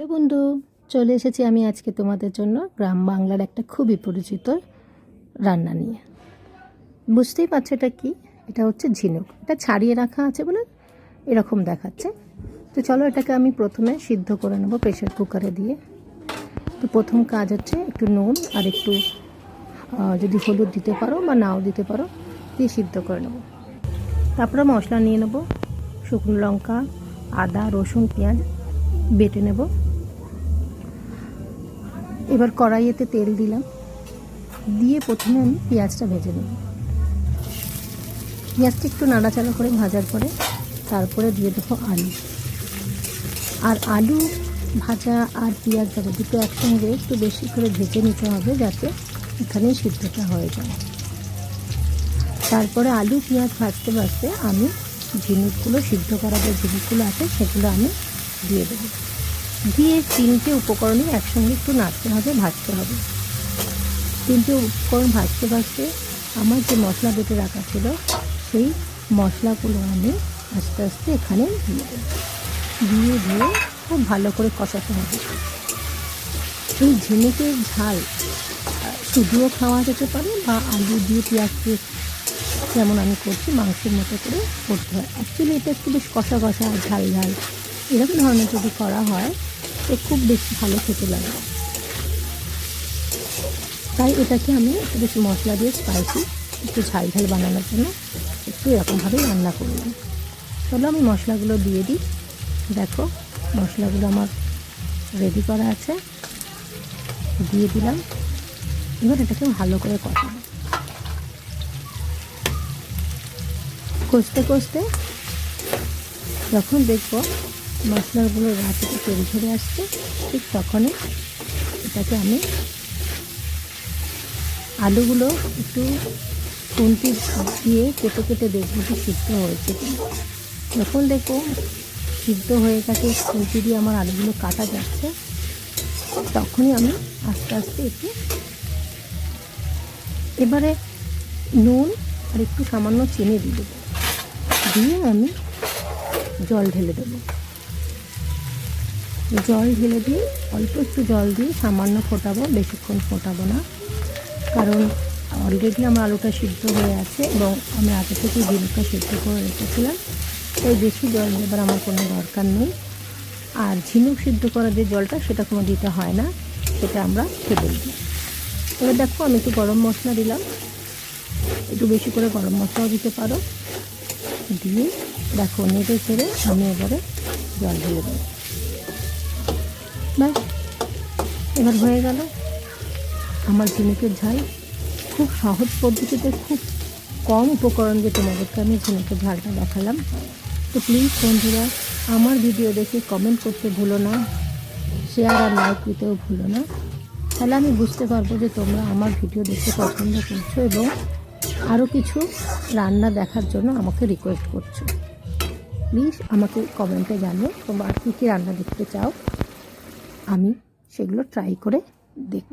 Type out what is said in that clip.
Hello বন্ধু, চলে এসেছি আমি আজকে তোমাদের জন্য গ্রাম বাংলার একটা খুবই পরিচিত রান্না নিয়ে। বুঝতেই পারছ এটা কি? এটা হচ্ছে ঝিনুক। এটা ছাড়িয়ে রাখা আছে বলে এরকম দেখাচ্ছে। তো চলো এটাকে আমি প্রথমে সিদ্ধ করে নেব প্রেশার কুকারে দিয়ে। তো প্রথম কাজ হচ্ছে একটু নুন আর একটু যদি হলুদ দিতে পারো বা নাও দিতে পারো, দিয়ে সিদ্ধ করে নেব। তারপরে মশলা নিয়ে নেব, শুকনো লঙ্কা, আদা, রসুন, পেঁয়াজ বেটে নেব। এবার কড়াইয়েতে তেল দিলাম। দিয়ে প্রথমে আমি পেঁয়াজটা ভেজে নেব। পেঁয়াজটা একটু নাড়াচাড়া করে ভাজার পরে তারপরে দিয়ে দেবো আলু। আর আলু ভাজা আর পেঁয়াজ ভাজা দুটো একসঙ্গে একটু বেশি করে ভেজে নিতে হবে যাতে এখানেই সিদ্ধটা হয়ে যায়। তারপরে আলু, পেঁয়াজ ভাজতে ভাজতে আমি ঝিনুকগুলো, সিদ্ধ করা যে ঝিনুকগুলো আছে সেগুলো আমি দিয়ে দেবো। দিয়ে তিনটে উপকরণই একসঙ্গে একটু নাড়তে হবে, ভাজতে হবে। তিনটে উপকরণ ভাজতে ভাজতে আমার যে মশলা বেটে রাখা ছিল, সেই মশলাগুলো আমি আস্তে আস্তে এখানে দিয়ে দেবো। দিয়ে দিয়ে খুব ভালো করে কষাতে হবে। এই ঝিনুকের ঝাল শুধুও খাওয়া যেতে পারে বা আলু দিয়ে, পেঁয়াজ দিয়ে যেমন আমি করছি, মাংসের মতো করে করতে হয়। অ্যাকচুয়ালি এটা একটু বেশ কষা কষা ঝাল ঝাল। এরকম ধরনের যদি করা হয় তো খুব বেশি ভালো খেতে লাগে। তাই এটাকে আমি একটু বেশি মশলা দিয়ে স্পাইসি একটু ঝাল ঝাল বানানোর জন্য একটু এরকমভাবেই রান্না করলাম চলো আমি মশলাগুলো দিয়ে দিই। দেখো, মশলাগুলো আমার রেডি করা আছে। দিয়ে দিলাম। এবার এটাকে ভালো করে কষাবো। কষতে কষতে যখন দেখব মশলাগুলো গা থেকে তেল ঝরে আসছে, ঠিক তখনই এটাকে আমি আলুগুলো একটু খুন্তি দিয়ে কেটে কেটে দেখব যে সিদ্ধ হয়েছে যখন দেখব সিদ্ধ হয়ে গেছে, খুন্তি দিয়ে আমার আলুগুলো কাটা যাচ্ছে, তখনই আমি আস্তে আস্তে একটু এবারে নুন আর একটু সামান্য চিনি দিয়ে দেবো। দিয়ে আমি জল ঢেলে দেবো। জল ঢেলে দিয়ে, অল্প একটু জল দিয়ে সামান্য ফোটাবো, বেশিক্ষণ ফোটাবো না। কারণ অলরেডি আমার আলুটা সিদ্ধ হয়ে আছে এবং আমি আগে থেকে ডিমটা সিদ্ধ করে রেখেছিলাম। তাই বেশি জল দেবার আমার কোনো দরকার নেই। আর ঝিনুক সিদ্ধ করা যে জলটা, সেটা কোনো দিতে হয় না, সেটা আমরা ফেলে দিই। এবার দেখো, আমি একটু গরম মশলা দিলাম। একটু বেশি করে গরম মশলাও দিতে পারো। দিয়ে দেখো, নেড়ে ছেড়ে আমি এবারে জল ঢেলে দেবো। ব্যাস, এবার হয়ে গেল। আমার ঝিনুকের ঝাল খুব সহজ পদ্ধতিতে, খুব কম উপকরণ দিয়ে তোমাদেরকে আমি ঝিনুকের ঝালটা দেখালাম। তো প্লিজ বন্ধুরা, আমার ভিডিও দেখে কমেন্ট করতে ভুলো না শেয়ার আর লাইক দিতেও ভুলো না। তাহলে আমি বুঝতে পারব যে তোমরা আমার ভিডিও দেখতে পছন্দ করছ এবং আরও কিছু রান্না দেখার জন্য আমাকে রিকোয়েস্ট করছ। প্লিজ আমাকে কমেন্টে জানো তোমরা কী কী রান্না দেখতে চাও। আমি সেগুলো ট্রাই করে দেখব।